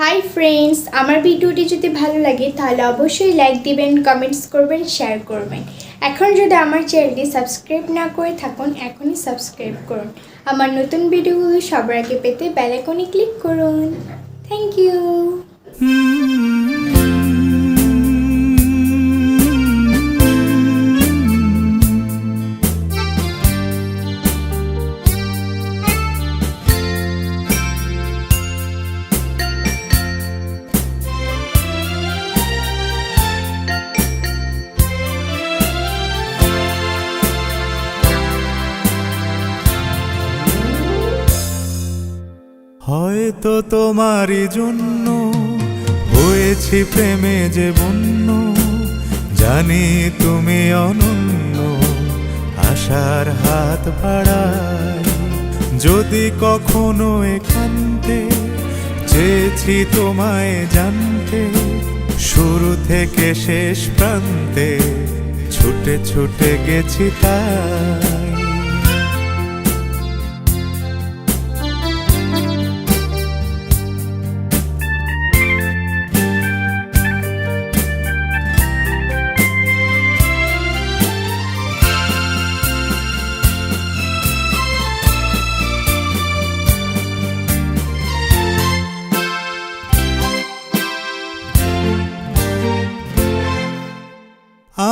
Hi friends আমার ভিডিওটি যদি ভালো লাগে তাহলে অবশ্যই লাইক দিবেন কমেন্টস করবেন শেয়ার করবেন। এখন যদি আমার চ্যানেলটি সাবস্ক্রাইব না করে থাকুন, এখনই সাবস্ক্রাইব করুন। আমার নতুন ভিডিওগুলো সবার আগে পেতে বেলাকনে ক্লিক করুন। থ্যাংক ইউ হয়তো তোমারই জন্য হয়েছি প্রেমে যে বন্য। জানি তুমি অনন্য, আশার হাত বাড়াই। যদি কখনো একান্তে চেয়েছি তোমায় জানতে, শুরু থেকে শেষ প্রান্তে ছুটে ছুটে গেছি তাই।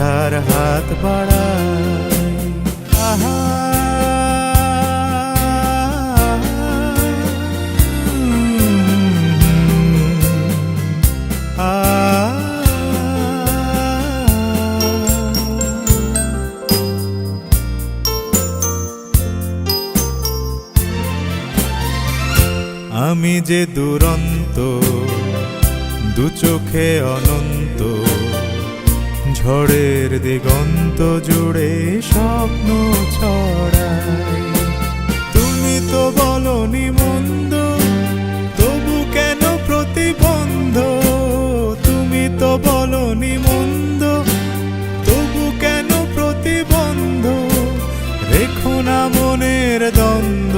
আশার হাত আহা। আমি যে দুরন্ত দু চোখে অনন্ত ঝড়ের দিগন্ত জুড়ে স্বপ্ন ছড়াই তুমি তো বলনি মন্দ, তবু কেন প্রতিবন্ধ? তুমি তো বলনি মন্দ, তবু কেন প্রতিবন্ধ? রেখো না মনের দ্বন্দ্ব,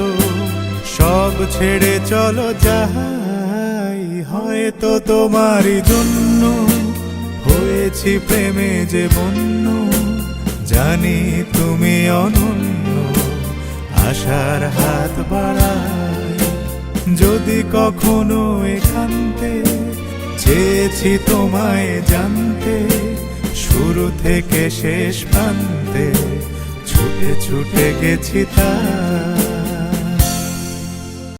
সব ছেড়ে চলো যাই হয়তো তোমারই জন্য হয়েছি প্রেমে যে বন্য জানি তুমি অনন্য, আশার হাত বাড়াই যদি কখনো একান্তে চেয়েছি তোমায় জানতে, শুরু থেকে শেষ প্রান্তে ছুটে ছুটে গেছি তাই